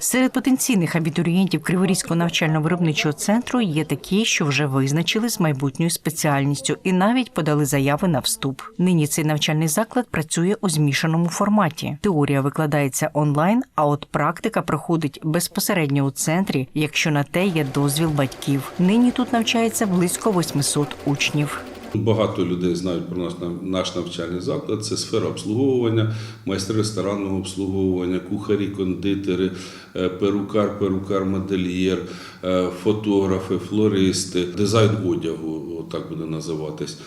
Серед потенційних абітурієнтів Криворізького навчально-виробничого центру є такі, що вже визначили з майбутньою спеціальністю і навіть подали заяви на вступ. Нині цей навчальний заклад працює у змішаному форматі. Теорія викладається онлайн, а от практика проходить безпосередньо у центрі, якщо на те є дозвіл батьків. Нині тут навчається близько 800 учнів. Багато людей знають про наш, наш навчальний заклад. Це сфера обслуговування, майстри ресторанного обслуговування, кухарі, кондитери, е, перукар, перукар, модельєр, е, фотографи, флористи, дизайн одягу, так буде називатись.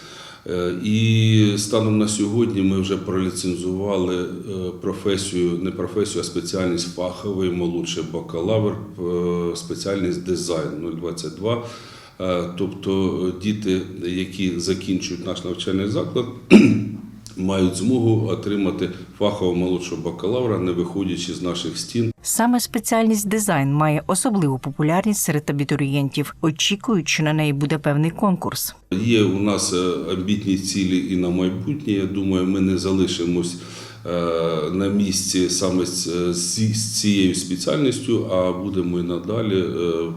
Е, І станом на сьогодні ми вже проліцензували професію, не професію, а спеціальність фаховий, молодший бакалавр, спеціальність дизайн 022. Е, Тобто е, діти, які закінчують наш навчальний заклад, мають змогу отримати фахового молодшого бакалавра, не виходячи з наших стін. Саме спеціальність дизайн має особливу популярність серед абітурієнтів. Очікують, що на неї буде певний конкурс. Є у нас е, амбітні цілі і на майбутнє. Я думаю, ми не залишимось на місці саме з цією спеціальністю, а будемо і надалі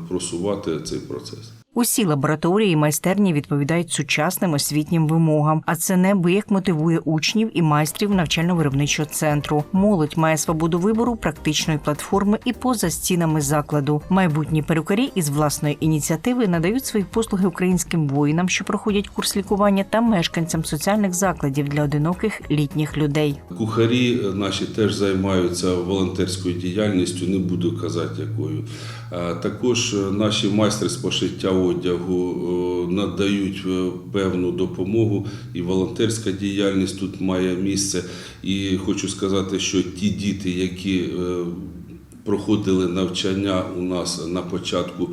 просувати цей процес. Усі лабораторії і майстерні відповідають сучасним освітнім вимогам, а це неабияк мотивує учнів і майстрів навчально-виробничого центру. Молодь має свободу вибору практичної платформи і поза стінами закладу. Майбутні перукарі із власної ініціативи надають свої послуги українським воїнам, що проходять курс лікування, та мешканцям соціальних закладів для одиноких літніх людей. Кухарі наші теж займаються волонтерською діяльністю, не буду казати якою. Е, Також е, наші майстри з пошиття одягу е, надають е, певну допомогу, і волонтерська діяльність тут має місце. І хочу сказати, що ті діти, які е, проходили навчання у нас на початку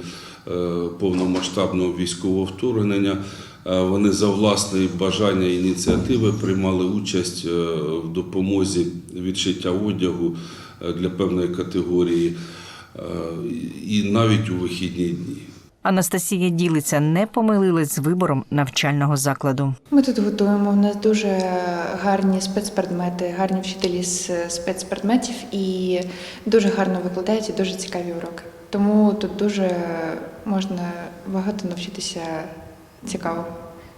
повномасштабного військового вторгнення. Вони за власне бажання і ініціативи приймали участь в допомозі відшиття одягу для певної категорії і навіть у вихідні дні. Анастасія ділиться, не помилилась з вибором навчального закладу. Ми тут готуємо. У нас дуже гарні спецпредмети, гарні вчителі з спецпредметів і дуже гарно викладають і дуже цікаві уроки. Тому тут дуже можна багато навчитися цікаво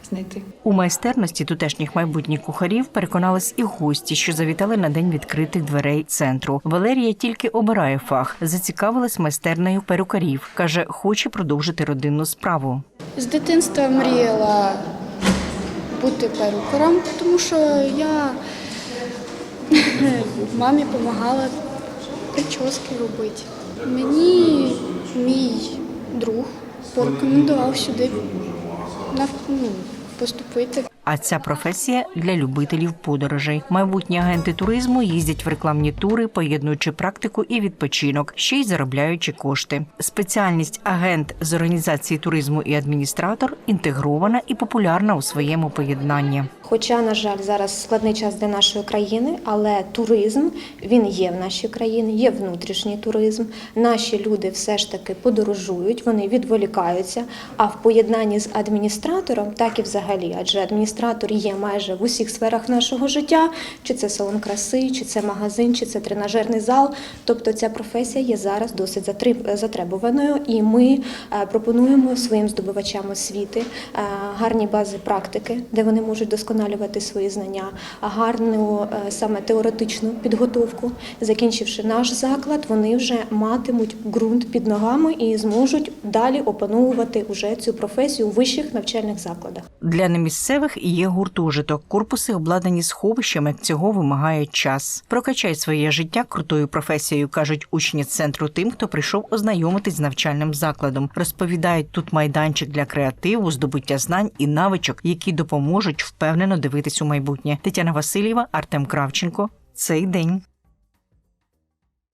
знайти. У майстерності тутешніх майбутніх кухарів переконались і гості, що завітали на день відкритих дверей центру. Валерія тільки обирає фах, зацікавилась майстернею перукарів. каже, хоче продовжити родинну справу. З дитинства мріяла бути перукарем, тому що я мамі допомагала прически робити. Мені мій друг порекомендував сюди ну, поступити. А ця професія для любителів подорожей. Майбутні агенти туризму їздять в рекламні тури, поєднуючи практику і відпочинок, ще й заробляючи кошти. Спеціальність агент з організації туризму і адміністратор інтегрована і популярна у своєму поєднанні. Хоча, на жаль, зараз складний час для нашої країни, але туризм він є в нашій країні, є внутрішній туризм. Наші люди все ж таки подорожують, вони відволікаються. А в поєднанні з адміністратором, так і взагалі, адже адміністратор є майже в усіх сферах нашого життя, чи це салон краси, чи це магазин, чи це тренажерний зал. Тобто ця професія є зараз досить затребуваною, і ми е, пропонуємо своїм здобувачам освіти е, гарні бази практики, де вони можуть досконалювати свої знання, а гарну е, саме теоретичну підготовку. Закінчивши наш заклад, вони вже матимуть ґрунт під ногами і зможуть далі опановувати уже цю професію у вищих навчальних закладах. Для немісцевих є гуртожиток. Корпуси обладнані сховищами. як Цього вимагає час. Прокачай своє життя крутою професією, кажуть учні центру тим, хто прийшов ознайомитись з навчальним закладом. Розповідають тут майданчик для креативу, здобуття знань і навичок, які допоможуть впевнено дивитись у майбутнє. Тетяна Васильєва, Артем Кравченко. Цей день.